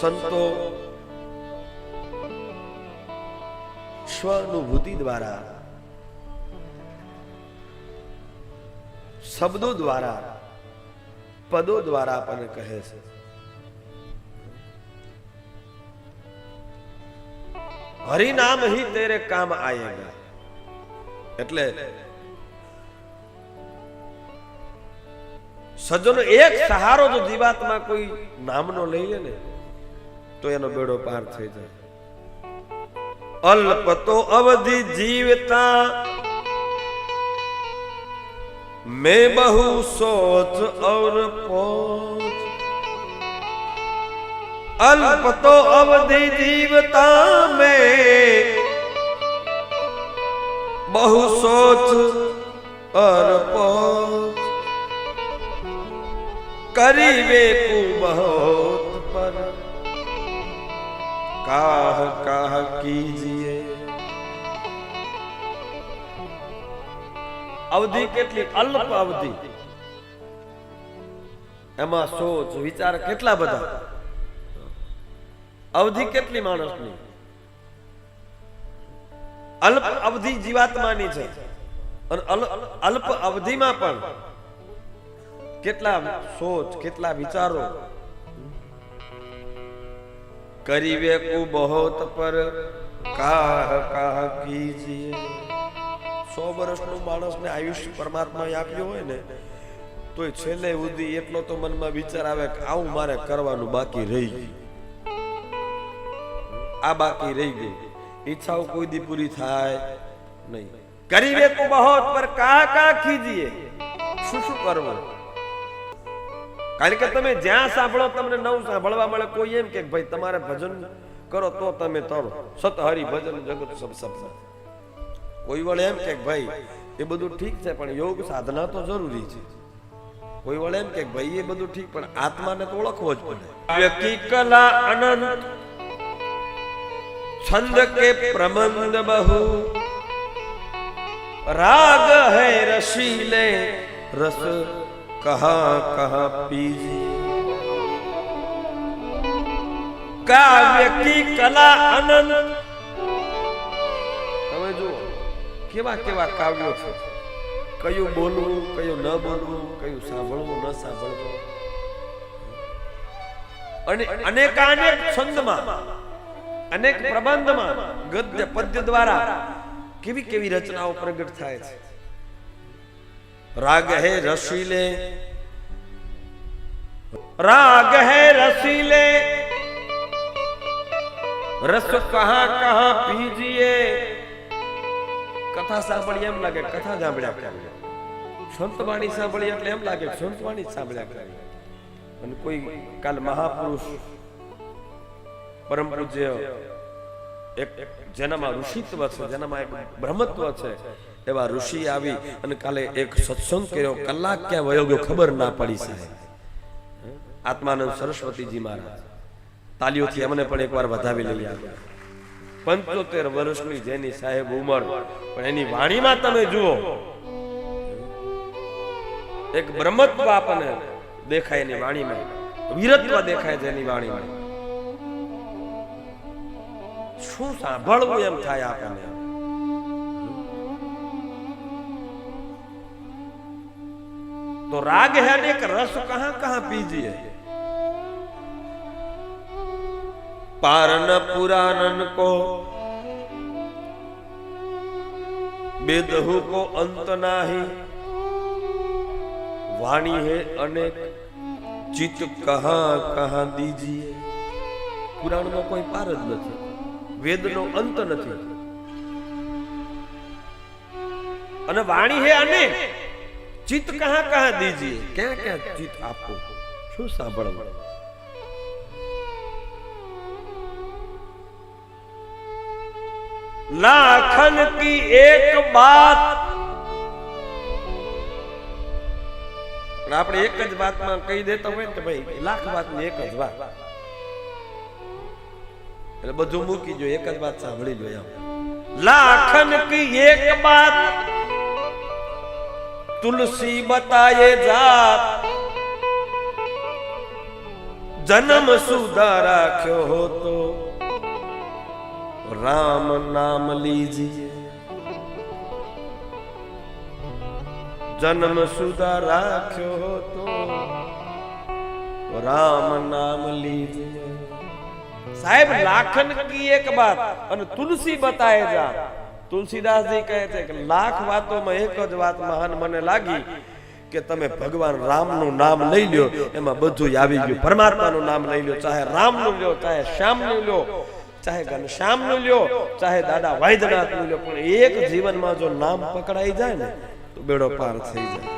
સંતો સ્વાનુભૂતિ દ્વારા, શબ્દો દ્વારા, પદો દ્વારા આપણને કહે છે. હરિ નામ હી તેરે કામ આયેગા. એટલે સજ્જનો એક સહારો જો જીવાતમાં કોઈ નામનો લઈએ ને તો એનો બેડો પાર થઈ જાય. અલ્પ તો અવધિ જીવતા, મેં બહુ સોચ ઔર પોચ. અલ્પ તો અવધિ જીવતા, મે બહુ સોચ અર પોચ. કરી બેકુ બહુ काह काह कीजिए અવધિ કેટલી અલ્પ અવધિ એમાં સોચ વિચાર કેટલા બધા અવધિ કેટલી માણસની અલ્પ અવધિ જીવાત્માની છે અને અલ- અલ્પ અવધિમાં પણ કેટલા સોચ કેટલા વિચારો કરીવે કુ બહોત પર. કાહ કાહ, કીજીએ. સો વર્ષનું માણસને આયુષ્ય પરમાત્માએ આપ્યું હોય ને તો છેલ્લે સુધી એટલો તો મનમાં વિચાર આવે કે આવું મારે કરવાનું બાકી રહી ગયું. આ બાકી રહી ગઈ. ઈચ્છાઓ કોઈ દી પૂરી થાય નહીં. વે કો બહોત પર કા કા કીજીએ. શું શું કરવું કારણ કે તમે જ્યાં સાંભળો, તમને નવું સાંભળવા મળે કોઈ એમ કે ભાઈ તમારે ભજન કરો તો તમે તરો સત હરિ ભજન જગત સબ સબ કોઈ વળે એમ કે ભાઈ, એ બધું ઠીક છે, પણ યોગ સાધના તો જરૂરી છે. કોઈ વળે એમ કે ભાઈ, એ બધું ઠીક, પણ આત્માને તો ઓળખવો જ પડે. વ્યક્તિ કલા અનંત, છંદ કે પ્રબંધ બહુ. રાગ હૈ રસીલે રસ કહા કહા પીજી કાવ્ય કી કલા અનંત તમે જુઓ કેવા કેવા કાવ્યો છે? કયું બોલવું, કયું ન બોલવું, કયું સાંભળવું, ન સાંભળવું? અને અનેકાનેક છંદમાં, અનેક પ્રબંધમાં ગદ્ય, પદ્ય દ્વારા કેવી કેવી રચનાઓ પ્રગટ થાય છે? રાગ હે રસીલે. રાગ હે રસીલે. રસ કહા કહા પીજીએ. કથા સાંભળી એમ લાગે કથા સાંભળ્યા કરીએ સંત વાણી સાંભળી એટલે એમ લાગે સંત વાણી સાંભળ્યા કરીએ અને કોઈ કાલ મહાપુરુષ પરમ પૂજ્ય એક જેનામાં ઋષિત્વ છે જેનામાં એક બ્રહ્મત્વ છે એવા ઋષિ આવી અને કાલે એક સત્સંગ કર્યો. કલાક ક્યાં વયો ગયો ખબર ના પડી સાહેબ. આત્માનંદ સરસ્વતીજી મહારાજ. તાલીઓથી અમને પણ એકવાર વધાવી લઈ આવ્યા. પંચોતેર વર્ષની જેની સાહેબ ઉંમર, પણ એની વાણીમાં તમે જુઓ. એક બ્રહ્મત્વ આપણને દેખાય એની વાણીમાં. વીરત્વ દેખાય છે એની વાણીમાં. શું સાંભળવું એમ થાય આપણને? तो राग है अनेक रस कहां कहां पीजिए पारन पुराणन को बेदहु को अंत नाही वाणी है अनेक चित कहा कहा दीजिए પુરાણનો કોઈ પાર જ નથી વેદનો અંત નથી અને વાણી હે અનેક ચિત્ત કહા કહા દીજીએ? ક્યાં ક્યાં ચિત્ત આપો? શું સાંભળવું? લાખન કી એક બાત. પણ આપણે એક જ વાતમાં કહી દેતા હોય ને ભાઈ, લાખ વાતની એક જ વાત. એટલે બધું મૂકી જો, એક જ વાત સાંભળી જોઈએ લાખન કી એક બાત. તુલસી બતાયે જાત જન્મ સુધા રાખ્યો હોતો રામ નામ લીજીએ જન્મ સુધા રાખ્યો હતો રામ નામ લીજીએ સાહેબ લાખન કી એક વાત અને તુલસી બતાયે જાત તુલસીદાસજી કહે છે કે લાખ વાતોમાં એક જ વાત મહાન મને લાગી કે તમે ભગવાન રામનું નામ લઈ લ્યો, એમાં બધું આવી ગયું. પરમાત્માનું નામ લઈ લ્યો, ચાહે રામનું લ્યો, ચાહે શ્યામનું લ્યો, ચાહે ઘનશ્યામનું લ્યો, ચાહે દાદા વૈદ્યનાથનું લ્યો, પણ એક જીવનમાં જો નામ પકડાઈ જાય ને, તો બેડો પાર થઈ જાય.